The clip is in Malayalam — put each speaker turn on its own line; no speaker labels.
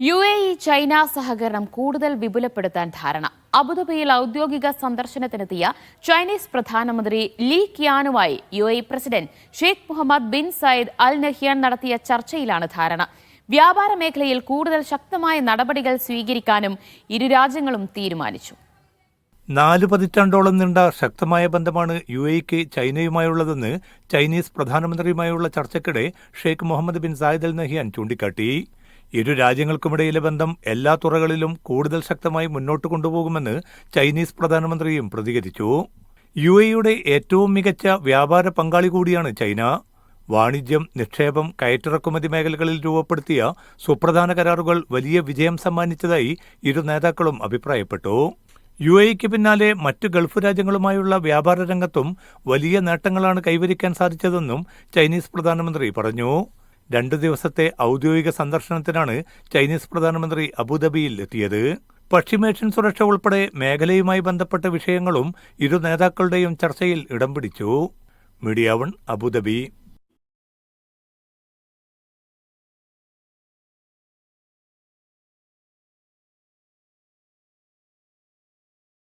യു എ ഇ ചൈന സഹകരണം കൂടുതൽ വിപുലപ്പെടുത്താൻ ധാരണ. അബുദാബിയിൽ ഔദ്യോഗിക സന്ദർശനത്തിനെത്തിയ ചൈനീസ് പ്രധാനമന്ത്രി Li ക്യാനുമായി U A president Sheikh Mohammed bin Zayed Al Nahyan നടത്തിയ ചർച്ചയിലാണ് ധാരണ. വ്യാപാര മേഖലയിൽ കൂടുതൽ ശക്തമായ നടപടികൾ സ്വീകരിക്കാനും ഇരു രാജ്യങ്ങളും തീരുമാനിച്ചു.
നാല് പതിറ്റാണ്ടോളം നീണ്ട ശക്തമായ ബന്ധമാണ് യു എക്ക് ചൈനയുമായുള്ളതെന്ന് ചൈനീസ് പ്രധാനമന്ത്രിയുമായുള്ള ചർച്ചയ്ക്കിടെ Sheikh Mohammed bin Zayed Al Nahyan ചൂണ്ടിക്കാട്ടി. ഇരു രാജ്യങ്ങൾക്കുമിടയിലെ ബന്ധം എല്ലാ തുറകളിലും കൂടുതൽ ശക്തമായി മുന്നോട്ട് കൊണ്ടുപോകുമെന്ന് ചൈനീസ് പ്രധാനമന്ത്രിയും പ്രതികരിച്ചു. യു എയുടെ ഏറ്റവും മികച്ച വ്യാപാര പങ്കാളി കൂടിയാണ് ചൈന. വാണിജ്യം നിക്ഷേപം കയറ്റിറക്കുമതി മേഖലകളിൽ രൂപപ്പെടുത്തിയ സുപ്രധാന കരാറുകൾ വലിയ വിജയം സമ്മാനിച്ചതായി ഇരു നേതാക്കളും അഭിപ്രായപ്പെട്ടു. യു എക്ക് പിന്നാലെ മറ്റ് ഗൾഫ് രാജ്യങ്ങളുമായുള്ള വ്യാപാര രംഗത്തും വലിയ നേട്ടങ്ങളാണ് കൈവരിക്കാൻ സാധിച്ചതെന്നും ചൈനീസ് പ്രധാനമന്ത്രി പറഞ്ഞു. രണ്ടു ദിവസത്തെ ഔദ്യോഗിക സന്ദർശനത്തിനാണ് ചൈനീസ് പ്രധാനമന്ത്രി അബുദാബിയിൽ എത്തിയത്. പശ്ചിമേഷ്യൻ സുരക്ഷ ഉൾപ്പെടെ മേഖലയുമായി ബന്ധപ്പെട്ട വിഷയങ്ങളും ഇരു നേതാക്കളുടെയും ചർച്ചയിൽ ഇടം പിടിച്ചു. Media one Abu Dhabi.